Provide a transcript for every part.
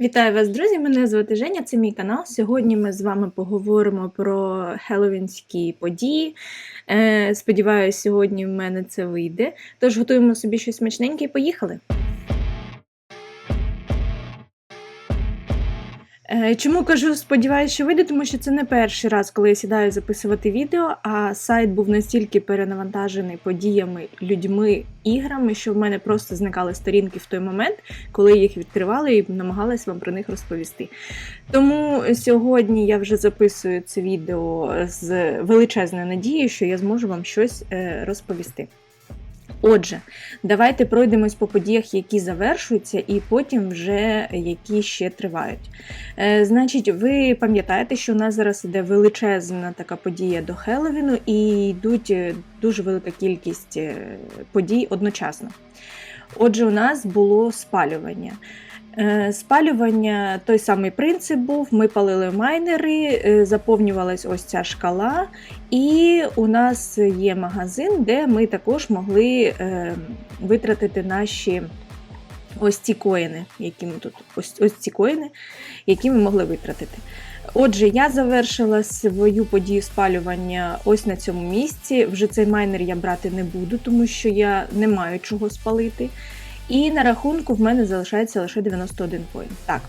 Вітаю вас, друзі! Мене звати Женя, це мій канал. Сьогодні ми з вами поговоримо про хеллоуінські події. Сподіваюсь, Сподіваюся, сьогодні в мене це вийде. Тож готуємо собі щось смачненьке і поїхали. Чому кажу, сподіваюся, що вийде, тому що це не перший раз, коли я сідаю записувати відео, а сайт був настільки перенавантажений подіями, людьми, іграми, що в мене просто зникали сторінки в той момент, коли їх відкривала і намагалась вам про них розповісти. Тому сьогодні я вже записую це відео з величезною надією, що я зможу вам щось е, розповісти. Отже, давайте пройдемось по подіях, які завершуються, і потім вже які ще тривають. Е, Значить, ви пам'ятаєте, що у нас зараз іде величезна така подія до Хеловіну, і йдуть е, дуже велика кількість е, подій одночасно. Отже, у нас було спалювання. Е, Спалювання той самий принцип був. Ми палили майнери, е, заповнювалась ось ця шкала, і у нас є магазин, де ми також могли е, витратити наші ось ці коїни, які ми тут ось, ось ці коїни, які ми могли витратити. Отже, я завершила свою подію спалювання ось на цьому місці. Вже цей майнер я брати не буду, тому що я не маю чого спалити. І на рахунку в мене залишається лише 91 коін. Так.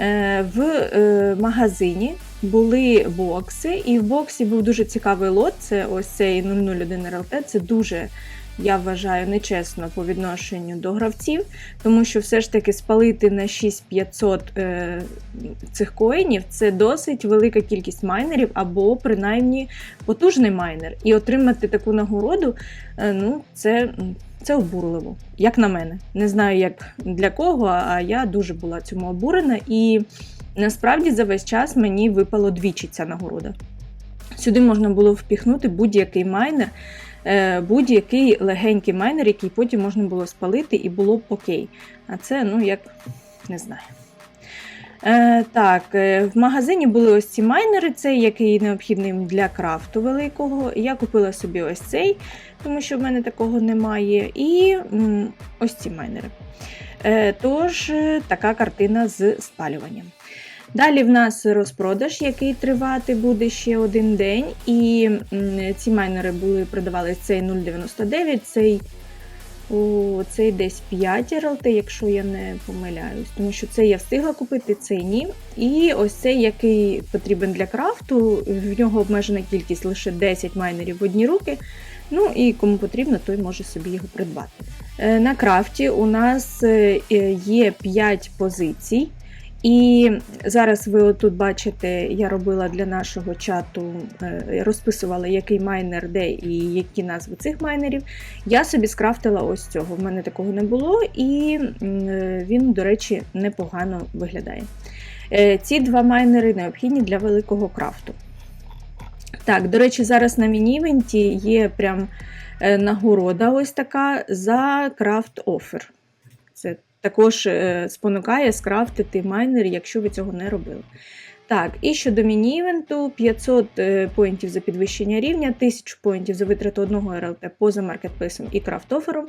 Е, В е, магазині були бокси, і в боксі був дуже цікавий лот. Це ось цей 001 РЛТ. Це дуже, я вважаю, нечесно по відношенню до гравців, тому що все ж таки спалити на 6500 е, цих коїнів це досить велика кількість майнерів, або принаймні потужний майнер. І отримати таку нагороду, е, ну, це. це обурливо, як на мене. Не знаю, як для кого, а я дуже була цьому обурена. І насправді за весь час мені випало двічі ця нагорода. Сюди можна було впіхнути будь-який майнер, будь-який легенький майнер, який потім можна було спалити, і було б окей. А це, ну, як не знаю. Е, так, е, в магазині були ось ці майнери, цей, який необхідний для крафту великого. Я купила собі ось цей, тому що в мене такого немає. І м, ось ці майнери. Е, тож, е, така картина з спалюванням. Далі в нас розпродаж, який тривати буде ще один день. І ці майнери були продавались цей 0,99, цей о, цей десь 5 РЛТ, якщо я не помиляюсь, тому що це я встигла купити, цей ні. І ось цей, який потрібен для крафту, в нього обмежена кількість лише 10 майнерів в одні руки. Ну і кому потрібно, той може собі його придбати. Е, На крафті у нас е, є 5 позицій. І зараз ви отут бачите, я робила для нашого чату, е, розписувала, який майнер де і які назви цих майнерів. Я собі скрафтила ось цього. В мене такого не було, і е, він, до речі, непогано виглядає. Е, Ці два майнери необхідні для великого крафту. Так, до речі, зараз на міні-івенті є прям нагорода ось така за крафт офер. Також е, спонукає скрафтити майнер, якщо ви цього не робили. Так, і щодо міні-івенту, 500 е, поінтів за підвищення рівня, 1000 поінтів за витрату одного РЛТ поза маркетплейсом і крафт-офером,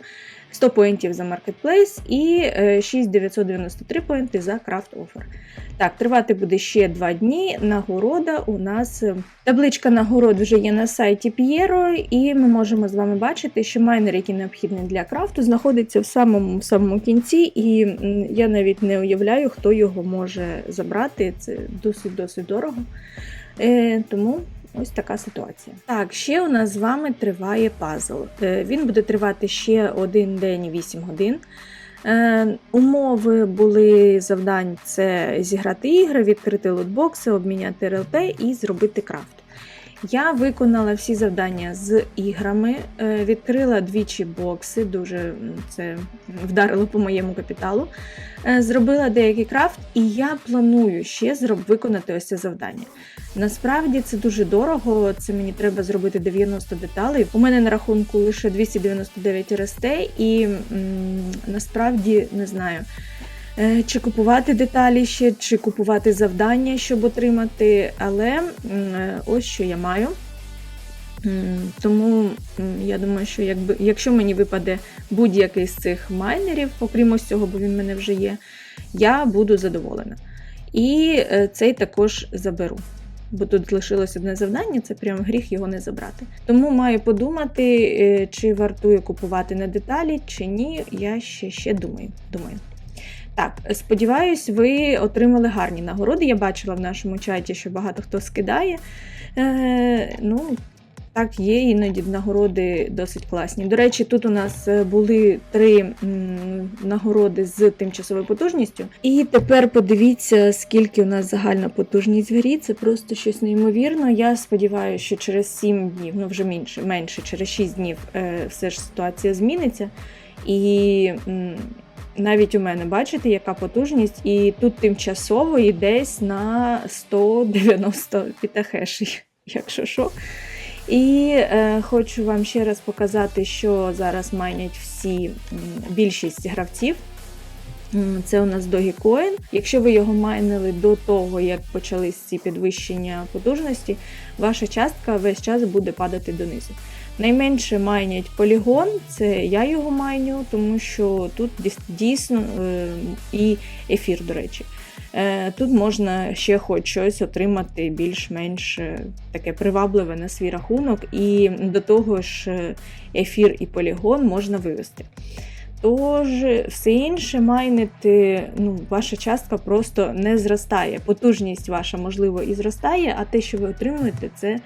100 поінтів за маркетплейс і е, 6993 поінти за крафт-офер. Так, тривати буде ще 2 дні. Нагорода у нас е, табличка нагород вже є на сайті П'єро, і ми можемо з вами бачити, що майнер, який необхідний для крафту, знаходиться в самому самому кінці, і я навіть не уявляю, хто його може забрати. Це досить досить дорого. Е, тому. Ось така ситуація. Так, ще у нас з вами триває пазл. Е, Він буде тривати ще один день 8 годин. Е, умови були завдань: це зіграти ігри, відкрити лотбокси, обміняти РЛП і зробити крафт. Я виконала всі завдання з іграми, е, відкрила двічі бокси, дуже це вдарило по моєму капіталу. Е, Зробила деякий крафт, і я планую ще зроб- виконати ось це завдання. Насправді це дуже дорого. Це мені треба зробити 90 деталей. У мене на рахунку лише 299 РСТ, і м, насправді не знаю. Е, Чи купувати деталі ще, чи купувати завдання, щоб отримати, але е, ось що я маю. Тому я думаю, що якби, якщо мені випаде будь-який з цих майнерів, окрім ось цього, бо він в мене вже є, я буду задоволена. І е, цей також заберу. Бо тут лишилось одне завдання, це прям гріх його не забрати. Тому маю подумати, чи вартує купувати на деталі, чи ні. Я ще, ще думаю. думаю. Так, сподіваюсь, ви отримали гарні нагороди. Я бачила в нашому чаті, що багато хто скидає. Е, ну, так, є іноді нагороди досить класні. До речі, тут у нас е, були три нагороди з тимчасовою потужністю. І тепер подивіться, скільки у нас загальна потужність в грі. Це просто щось неймовірно. Я сподіваюся, що через 7 днів, ну вже менше, менше через 6 днів, е, все ж ситуація зміниться. І навіть у мене бачите, яка потужність, і тут тимчасово і десь на 190 пітахешей, якщо що. І е, хочу вам ще раз показати, що зараз майнять всі більшість гравців. Це у нас Dogecoin. Якщо ви його майнили до того, як почались ці підвищення потужності, ваша частка весь час буде падати донизу. Найменше майнять полігон, це я його майню, тому що тут дійсно е, і ефір, до речі. Е, Тут можна ще хоч щось отримати більш-менш е, таке привабливе на свій рахунок, і до того ж ефір і полігон можна вивести. Тож, все інше майнити, ну, ваша частка просто не зростає. Потужність ваша, можливо, і зростає, а те, що ви отримуєте, це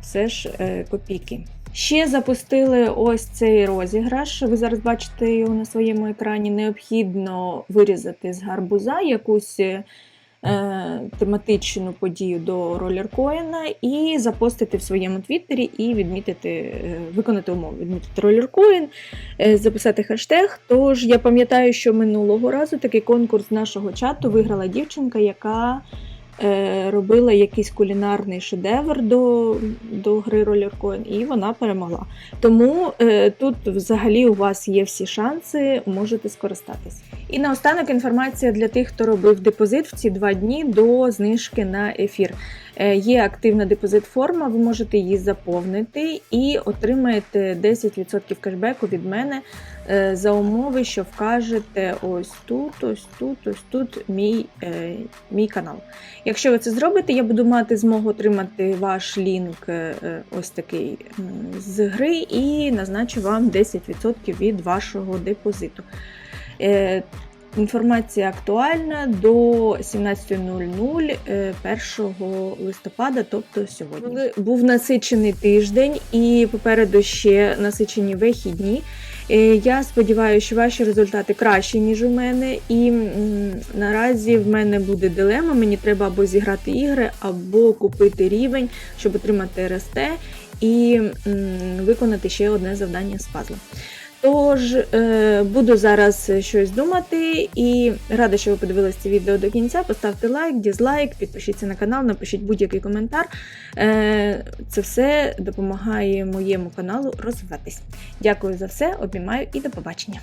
все ж копійки. Ще запустили ось цей розіграш. Ви зараз бачите його на своєму екрані. Необхідно вирізати з гарбуза якусь е, тематичну подію до ролеркоїна і запостити в своєму твіттері і відмітити, е, виконати умови, відмітити ролеркоін, е, записати хештег. Тож я пам'ятаю, що минулого разу такий конкурс нашого чату виграла дівчинка, яка робила якийсь кулінарний шедевр до, до гри Rollercoin, і вона перемогла. Тому е, тут взагалі у вас є всі шанси, можете скористатись. І наостанок інформація для тих, хто робив депозит в ці два дні до знижки на ефір. Е, Є активна депозит форма, ви можете її заповнити і отримаєте 10% кешбеку від мене е, за умови, що вкажете ось тут, ось тут, ось тут мій, е, мій канал. Якщо ви це зробите, я буду мати змогу отримати ваш лінк е, е, ось такий з гри і назначу вам 10% від вашого депозиту. Е, Інформація актуальна до 17.00 е, 1 листопада, тобто сьогодні. Був насичений тиждень і попереду ще насичені вихідні. Е, Я сподіваюся, що ваші результати кращі, ніж у мене. І наразі в мене буде дилема. Мені треба або зіграти ігри, або купити рівень, щоб отримати РСТ і виконати ще одне завдання з пазлом. Тож е, буду зараз щось думати і рада, що ви подивилися це відео до кінця. Поставте лайк, дізлайк, підпишіться на канал, напишіть будь-який коментар. Е, це все допомагає моєму каналу розвиватись. Дякую за все, обіймаю і до побачення.